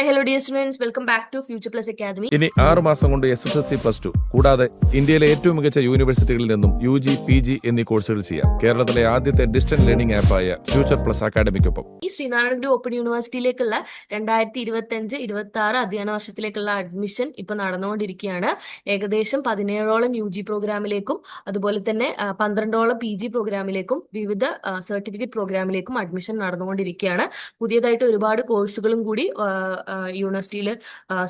Hi hello dear students welcome back to Future Plus Academy ഇനി ആറ് മാസം കൊണ്ട് S S L C plus two കൂടാതെ ഇന്ത്യയിലെ ഏറ്റവും മികച്ച യൂണിവേഴ്സിറ്റികളിൽ നിന്നും യു ജി പി ജി എന്നീ കോഴ്സുകൾ ചെയ്യാം. കേരളത്തിലെ ആദ്യത്തെ ഡിസ്റ്റന്റ് ലേണിംഗ് ആപ്പായ ഫ്യൂച്ചർ പ്ലസ് അക്കാദമിക്കൊപ്പം ഈ ശ്രീനാരായണ ഗുരു ഓപ്പൺ യൂണിവേഴ്സിറ്റിയിലേക്കുള്ള രണ്ടായിരത്തി ഇരുപത്തി അഞ്ച് ഇരുപത്തി ആറ് അധ്യയന വർഷത്തിലേക്കുള്ള അഡ്മിഷൻ ഇപ്പൊ നടന്നുകൊണ്ടിരിക്കുകയാണ്. ഏകദേശം പതിനേഴോളം യു ജി പ്രോഗ്രാമിലേക്കും അതുപോലെ തന്നെ പന്ത്രണ്ടോളം പി ജി പ്രോഗ്രാമിലേക്കും വിവിധ സർട്ടിഫിക്കറ്റ് പ്രോഗ്രാമിലേക്കും അഡ്മിഷൻ നടന്നുകൊണ്ടിരിക്കുകയാണ്. പുതിയതായിട്ട് ഒരുപാട് കോഴ്സുകളും കൂടി യൂണിവേഴ്സിറ്റിയിൽ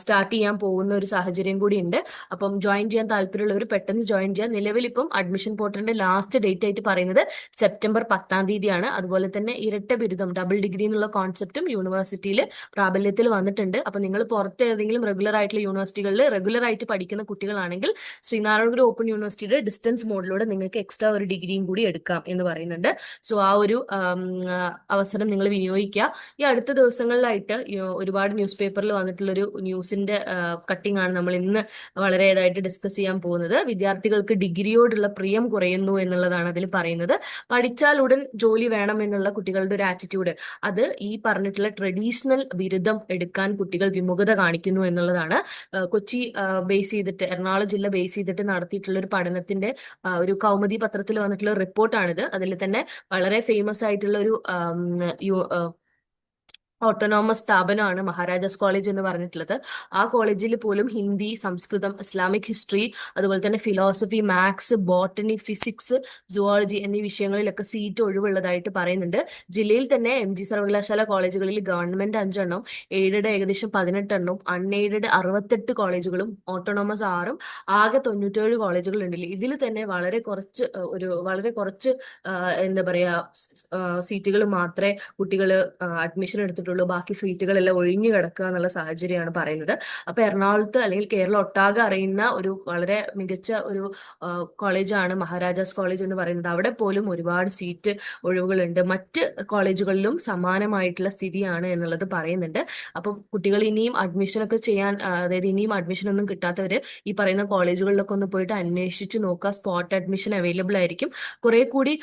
സ്റ്റാർട്ട് ചെയ്യാൻ പോകുന്ന ഒരു സാഹചര്യം കൂടി ഉണ്ട് അപ്പം ജോയിൻ ചെയ്യാൻ താല്പര്യമുള്ളവർ പെട്ടെന്ന് ജോയിൻ ചെയ്യാൻ നിലവിൽ ഇപ്പം അഡ്മിഷൻ പോർട്ടലിന്റെ ലാസ്റ്റ് ഡേറ്റ് ആയിട്ട് പറയുന്നത് സെപ്റ്റംബർ പത്താം തീയതിയാണ്. അതുപോലെ തന്നെ ഇരട്ട ബിരുദം ഡബിൾ ഡിഗ്രി എന്നുള്ള കോൺസെപ്റ്റും യൂണിവേഴ്സിറ്റിയിൽ പ്രാബല്യത്തിൽ വന്നിട്ടുണ്ട്. അപ്പൊ നിങ്ങൾ പുറത്ത് ഏതെങ്കിലും റെഗുലർ ആയിട്ടുള്ള യൂണിവേഴ്സിറ്റികളിൽ റെഗുലർ ആയിട്ട് പഠിക്കുന്ന കുട്ടികളാണെങ്കിൽ ശ്രീനാരായണഗുരു ഓപ്പൺ യൂണിവേഴ്സിറ്റിയുടെ ഡിസ്റ്റൻസ് മോഡിലൂടെ നിങ്ങൾക്ക് എക്സ്ട്രാ ഒരു ഡിഗ്രിയും കൂടി എടുക്കാം എന്ന് പറയുന്നുണ്ട്. സോ ആ ഒരു അവസരം നിങ്ങൾ വിനിയോഗിക്കുക. ഈ അടുത്ത ദിവസങ്ങളിലായിട്ട് ഒരുപാട് ന്യൂസ് പേപ്പറിൽ വന്നിട്ടുള്ളൊരു ന്യൂസിന്റെ കട്ടിംഗ് ആണ് നമ്മൾ ഇന്ന് വളരെ ഇതായിട്ട് ഡിസ്കസ് ചെയ്യാൻ പോകുന്നത്. വിദ്യാർത്ഥികൾക്ക് ഡിഗ്രിയോടുള്ള പ്രിയം കുറയുന്നു എന്നുള്ളതാണ് അതിൽ പറയുന്നത്. പഠിച്ചാൽ ഉടൻ ജോലി വേണം എന്നുള്ള കുട്ടികളുടെ ഒരു ആറ്റിറ്റ്യൂഡ് അത് ഈ പറഞ്ഞിട്ടുള്ള ട്രഡീഷണൽ ബിരുദം എടുക്കാൻ കുട്ടികൾ വിമുഖത കാണിക്കുന്നു എന്നുള്ളതാണ്. കൊച്ചി ബേസ് ചെയ്തിട്ട് എറണാകുളം ജില്ല ബേസ് ചെയ്തിട്ട് നടത്തിയിട്ടുള്ള ഒരു പഠനത്തിന്റെ ഒരു കൗമുദി പത്രത്തിൽ വന്നിട്ടുള്ള റിപ്പോർട്ടാണിത് അതിൽ തന്നെ വളരെ ഫേമസ് ആയിട്ടുള്ള ഒരു ഓട്ടോണോമസ് സ്ഥാപനമാണ് മഹാരാജാസ് കോളേജ് എന്ന് പറഞ്ഞിട്ടുള്ളത്. ആ കോളേജിൽ പോലും ഹിന്ദി സംസ്കൃതം ഇസ്ലാമിക് ഹിസ്റ്ററി അതുപോലെ തന്നെ philosophy maths botany physics zoology എന്നീ വിഷയങ്ങളിലൊക്കെ സീറ്റ് ഒഴിവുള്ളതായിട്ട് പറയുന്നുണ്ട്. ജില്ലയിൽ തന്നെ എം ജി സർവകലാശാല കോളേജുകളിൽ ഗവൺമെന്റ് അഞ്ചെണ്ണം എയ്ഡഡ് ഏകദേശം പതിനെട്ടെണ്ണവും അൺഎയ്ഡഡ് അറുപത്തെട്ട് കോളേജുകളും ഓട്ടോണോമസ് ആറും ആകെ തൊണ്ണൂറ്റേഴ് കോളേജുകൾ ഇതിൽ തന്നെ വളരെ കുറച്ച് ഒരു വളരെ കുറച്ച് എന്താ പറയാ സീറ്റുകൾ മാത്രമേ കുട്ടികൾ അഡ്മിഷൻ എടുത്തിട്ടുള്ളൂ. ബാക്കി സീറ്റുകളെല്ലാം ഒഴിഞ്ഞു കിടക്കുക എന്നുള്ള സാഹചര്യമാണ് പറയുന്നത്. അപ്പൊ എറണാകുളത്ത് അല്ലെങ്കിൽ കേരളം ഒട്ടാകെ അറിയുന്ന ഒരു വളരെ മികച്ച ഒരു കോളേജാണ് മഹാരാജാസ് കോളേജ് എന്ന് പറയുന്നത്. അവിടെ പോലും ഒരുപാട് സീറ്റ് ഒഴിവുകളുണ്ട്. മറ്റ് കോളേജുകളിലും സമാനമായിട്ടുള്ള സ്ഥിതിയാണ് എന്നുള്ളത് പറയുന്നുണ്ട്. അപ്പം കുട്ടികൾ ഇനിയും അഡ്മിഷൻ ഒക്കെ ചെയ്യാൻ അതായത് ഇനിയും അഡ്മിഷൻ ഒന്നും കിട്ടാത്തവര് ഈ പറയുന്ന കോളേജുകളിലൊക്കെ ഒന്ന് പോയിട്ട് അന്വേഷിച്ച് നോക്കുക. സ്പോട്ട് അഡ്മിഷൻ അവൈലബിൾ ആയിരിക്കും. കുറെ കൂടി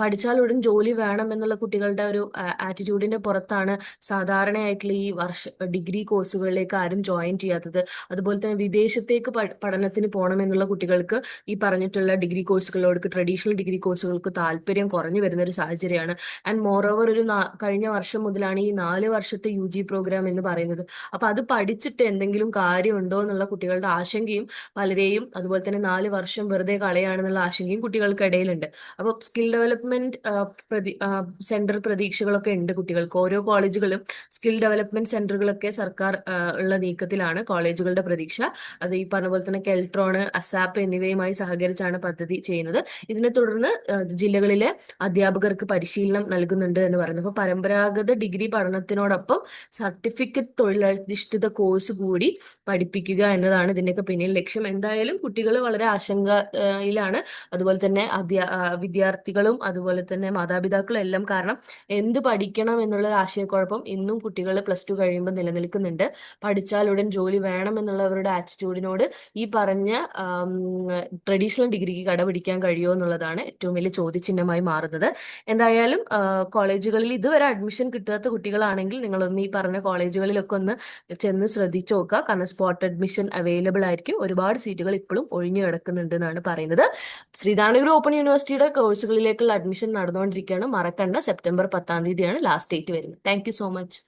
പഠിച്ചാൽ ഉടൻ ജോലി വേണം എന്നുള്ള കുട്ടികളുടെ ഒരു ആറ്റിറ്റ്യൂഡിന്റെ പുറത്താണ് സാധാരണയായിട്ടുള്ള ഈ വർഷ ഡിഗ്രി കോഴ്സുകളിലേക്ക് ആരും ജോയിൻ ചെയ്യാത്തത് അതുപോലെ തന്നെ വിദേശത്തേക്ക് പഠനത്തിന് പോകണമെന്നുള്ള കുട്ടികൾക്ക് ഈ പറഞ്ഞിട്ടുള്ള ഡിഗ്രി കോഴ്സുകളോട് ട്രഡീഷണൽ ഡിഗ്രി കോഴ്സുകൾക്ക് താല്പര്യം കുറഞ്ഞു വരുന്ന ഒരു സാഹചര്യമാണ്. ആൻഡ് മോർ ഓവർ ഒരു കഴിഞ്ഞ വർഷം മുതലാണ് ഈ നാല് വർഷത്തെ യു ജി പ്രോഗ്രാം എന്ന് പറയുന്നത്. അപ്പൊ അത് പഠിച്ചിട്ട് എന്തെങ്കിലും കാര്യമുണ്ടോ എന്നുള്ള കുട്ടികളുടെ ആശങ്കയും പലരെയും അതുപോലെ തന്നെ നാല് വർഷം വെറുതെ കളയാണെന്നുള്ള ആശങ്കയും കുട്ടികൾക്കിടയിലുണ്ട്. അപ്പൊ സ്കിൽ ഡെവലപ്മെന്റ് സെന്റർ പ്രതീക്ഷകളൊക്കെ ഉണ്ട് കുട്ടികൾക്ക്. ഓരോ കോളേജുകളും സ്കിൽ ഡെവലപ്മെന്റ് സെന്ററുകളൊക്കെ സർക്കാർ ഉള്ള നീക്കത്തിലാണ് കോളേജുകളുടെ പ്രതീക്ഷ. അത് ഈ പറഞ്ഞ പോലെ തന്നെ കെൽട്രോണ് അസാപ്പ് എന്നിവയുമായി സഹകരിച്ചാണ് പദ്ധതി ചെയ്യുന്നത്. ഇതിനെ തുടർന്ന് ജില്ലകളിലെ അധ്യാപകർക്ക് പരിശീലനം നൽകുന്നുണ്ട് എന്ന് പറയുന്നു. അപ്പൊ പരമ്പരാഗത ഡിഗ്രി പഠനത്തിനോടൊപ്പം സർട്ടിഫിക്കറ്റ് തൊഴിലധിഷ്ഠിത കോഴ്സ് കൂടി പഠിപ്പിക്കുക എന്നതാണ് ഇതിന്റെയൊക്കെ പിന്നിൽ ലക്ഷ്യം. എന്തായാലും കുട്ടികൾ വളരെ ആശങ്കയിലാണ്. അതുപോലെ തന്നെ അധ്യാ വിദ്യാർത്ഥികളും അതുപോലെ തന്നെ മാതാപിതാക്കളും എല്ലാം കാരണം എന്ത് പഠിക്കണം എന്നുള്ള ഒരു ആശയക്കുഴപ്പം ഇന്നും കുട്ടികൾ പ്ലസ് ടു കഴിയുമ്പോൾ നിലനിൽക്കുന്നുണ്ട്. പഠിച്ചാൽ ഉടൻ ജോലി വേണം എന്നുള്ളവരുടെ ആറ്റിറ്റ്യൂഡിനോട് ഈ പറഞ്ഞ ട്രഡീഷണൽ ഡിഗ്രിക്ക് കടപിടിക്കാൻ കഴിയുമോ എന്നുള്ളതാണ് ഏറ്റവും വലിയ ചോദ്യചിഹ്നമായി മാറുന്നത്. എന്തായാലും കോളേജുകളിൽ ഇതുവരെ അഡ്മിഷൻ കിട്ടാത്ത കുട്ടികളാണെങ്കിൽ നിങ്ങളൊന്ന് ഈ പറഞ്ഞ കോളേജുകളിലൊക്കെ ഒന്ന് ചെന്ന് ശ്രദ്ധിച്ചു നോക്കുക. കാരണം സ്പോട്ട് അഡ്മിഷൻ അവൈലബിൾ ആയിരിക്കും. ഒരുപാട് സീറ്റുകൾ ഇപ്പോഴും ഒഴിഞ്ഞു കിടക്കുന്നുണ്ട് എന്നാണ് പറയുന്നത്. ശ്രീധാനഗുരു ഓപ്പൺ യൂണിവേഴ്സിറ്റിയുടെ കോഴ്സുകളിലേക്കുള്ള അഡ്മിഷൻ നടന്നുകൊണ്ടിരിക്കുകയാണ്. മറക്കണ്ട. സെപ്റ്റംബർ പത്താം തീയതിയാണ് ലാസ്റ്റ് ഡേറ്റ് വരുന്നത്. Thank so much